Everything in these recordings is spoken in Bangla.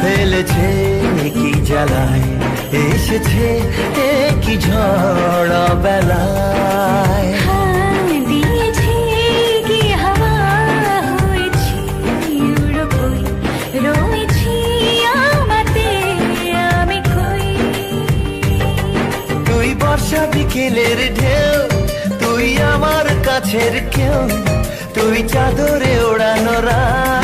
ফেলেছে কি জ্বালায় এসেছে কি ঝড় বেলায়। বর্ষা বিকেলের ঢেউ তুই আমার কাছের কেউ তুই চাদরে ওড়ানো রাত।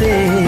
আমাতে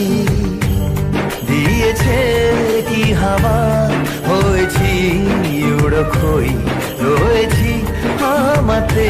দিয়েছে কি হাওয়া? হয়েছি উড়ো খই রয়েছি আমাতে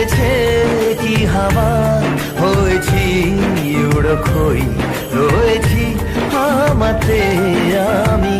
দিয়েছে কি হাওয়া? হয়েছি উড়ো খই রয়েছি আমাতে আমি।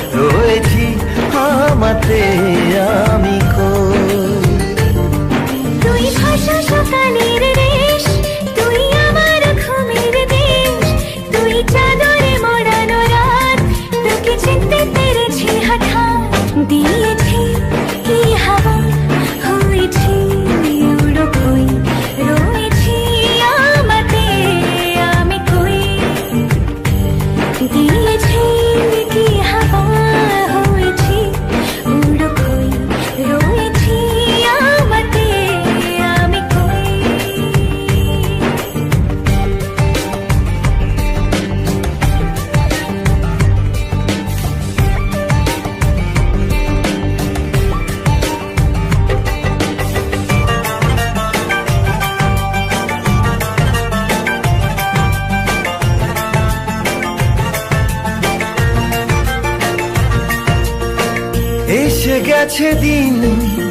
রয়েছি। গেছে দিন।